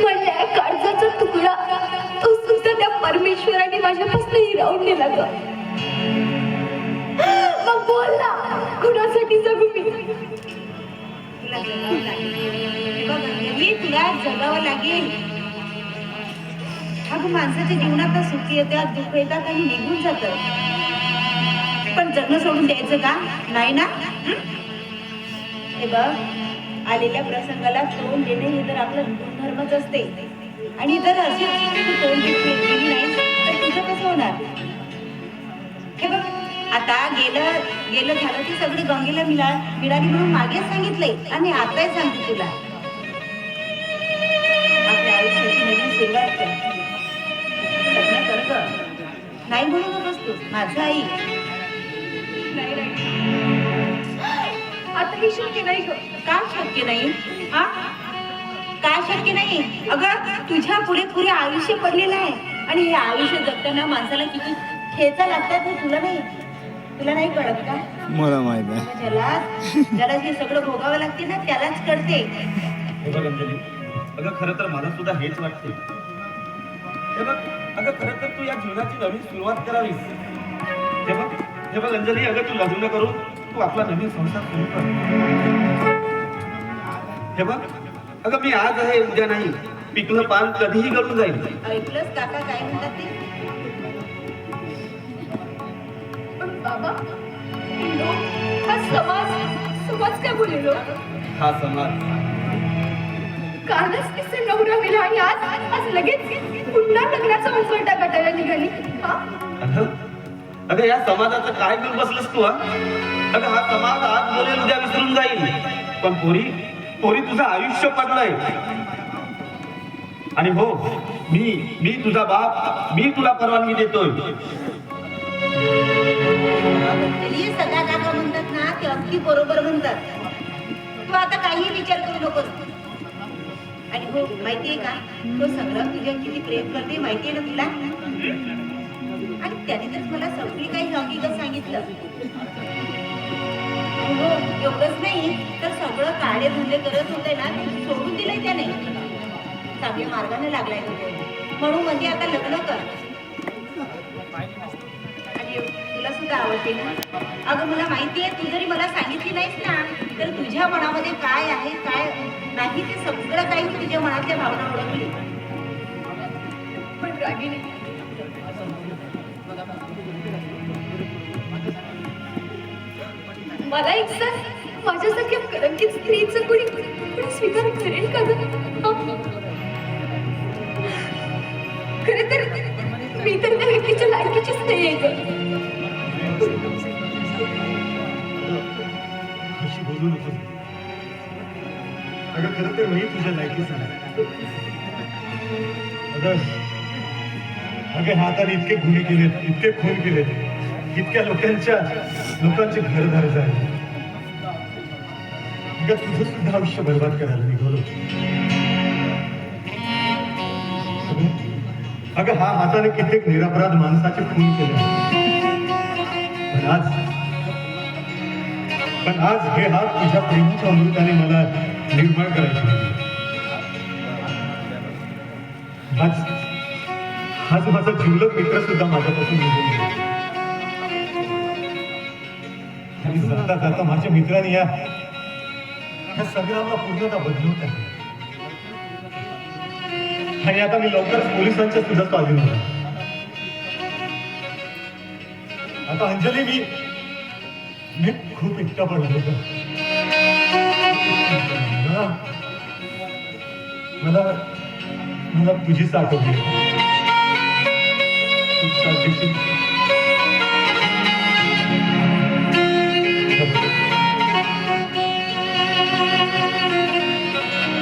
म्हणल्या कर्जाचा तुकडा. तो सुद्धा त्या परमेश्वराने माझ्यापासून हिरावून नेला ग. मग बोल ना कुणासाठी जगू मी तुला जगावं लागेल अगं माणसाच्या जीवनात सुखी येतात दुःख येतात काही निघून जात. पण जगणं सोडून द्यायचं का? नाही ना? हे बघ. आलेल्या प्रसंगाला तोंड देणे हे तर आपलं गुणधर्मच असते. आणि जर अशी तोंड देत नाही तर तुझं कसं होणार? हे बघ आता गेलं गेलं झालं ते सगळी गंगेला मिळा मिळाली म्हणून मागेच सांगितलंय आणि आताही सांगते तुला. आपल्या आयुष्याची नवीन सुरुवात कर. नाही म्हणून बसतो तू माझं आई. नाही. हे शक्य नाही का शक्य नाही? हा? का शक्य नाही? अगं तुझ्या पुढे पुढे आयुष्य पडलेलं आहे. आणि हे आयुष्य जगताना माणसाला किती खेचा लागतात हे तुला नाही? तुला नाही कळत का? मला माहीत आहे. ज्याला ज्याला हे सगळं भोगावं लागते ना त्यालाच कळते. हे बघ अंजली अगं खरं तर मला सुद्धा हेच वाटते. हे बघ अगं खरं तर तू या जीवनाची नवीन सुरुवात करावीस. हे बघ हे बघ अंजली अगं तू लग्न करून तू आपला नवीन संसार सुरू कर. हे बघ अगं मी आज आहे उद्या नाही. पिकलं पान कधीही गळून जाईल. ऐकलंच काका काय म्हणतात ते? पण बाबा लोक हा समाज समाज काय बोलेलो हा? समाज. कालच तिचे नवरा मेला आणि आज आज लगेच पुन्हा लग्नाचा मुसळटा काटायला निघाली. हा? अगं या समाजाचं काय घेऊन बसलंस तू हा? अगं हा समाज आज बोलेल उद्या विसरून जाईल. पण पोरी पोरी तुझं आयुष्य पडलंय. आणि हो मी मी तुझा बाप मी तुला परवानगी देतोय. तरी सगळ्या काका म्हणतात ना ते अगदी बरोबर म्हणतात. तू आता काही विचार करू नकोस. आणि हो माहितीये का तो संग्राम तुझ्या किती प्रेम करते माहितीये ना तुला? आणि त्याने तर मला सगळी काही हकीकत सांगितलं हो एवढंच नाही तर सगळं काळे धंदे करत होते ना ते सोडून दिले त्याने. चांगल्या मार्गाने लागलाय तुझे म्हणून म्हणजे आता लग्न कर. तुला सुद्धा आवडते ना? अगं मला माहिती आहे तू जरी मला सांगितली नाहीस ना तर तुझ्या मनामध्ये काय आहे काय नाही ते सगळं काही तुझ्या मनातल्या भावना ओळखली. पण रागिनी मला एक सर माझ्यासारख्या कलंकित स्त्रीचं कोणी कुणी स्वीकार करेल का खर तर मी तर त्या व्यक्तीच्या लायकीचीच नाही आहे अगं खरं तर मी तुझ्या लायकीचा नाही. अगं अगं हाताने इतके गुन्हे केलेत इतके खून केलेत इतक्या लोकांच्या लोकांचे घरदार झाले तुझं सुद्धा आयुष्य बरबाद करायला निघालो. अगं, हा हाताने कित्येक निरापराध माणसाचे खून केले. पण आज पण आज हे हात तुझ्या प्रेमाच्या अमृताने मला निर्माण करायचे आज आज माझा जिवलग मित्र सुद्धा माझ्यापासून निघून गेला. आणि जाता जाता माझ्या मित्राने या या सगळ्यांना पूर्णता बदलून टाकलं. आणि आता मी लवकरच पोलिसांच्या सुद्धा स्वाधीन होणार आता अंजली मी मी खूप एकटा पडलो होतो. मला मला मला तुझीच आठवली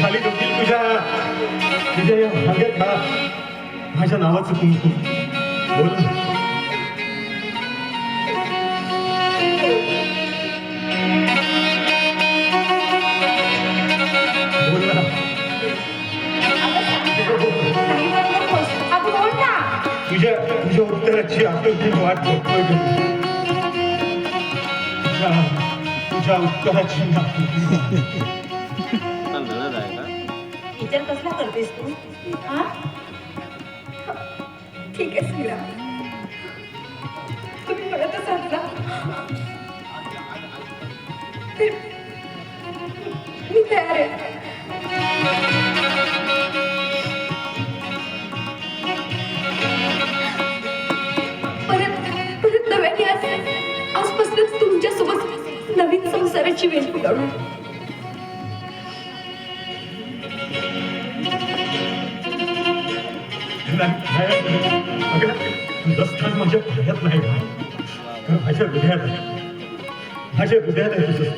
खाली दुखतील तुझ्या. तुझ्या या ना माझ्या नावाचं कुंकू बोल बोल ना. तुझ्या तुझ्या उत्तराची आतुरतेने वाट बघतोय तुझ्या तुझ्या उत्तराची मिळत आहे का विचार कसला करतेस तू? हा? ठीक आहे संग्राम तुम्ही म्हणत असाल ना तर मी तयार आहे. परत परत नव्याने आज आजपासूनच तुमच्यासोबत नवीन संसाराची वेळ उडवणार तुझं स्थान माझ्या पायात नाही माझ्या हृदयात आहे. माझ्या हृदयात आहे तुझं.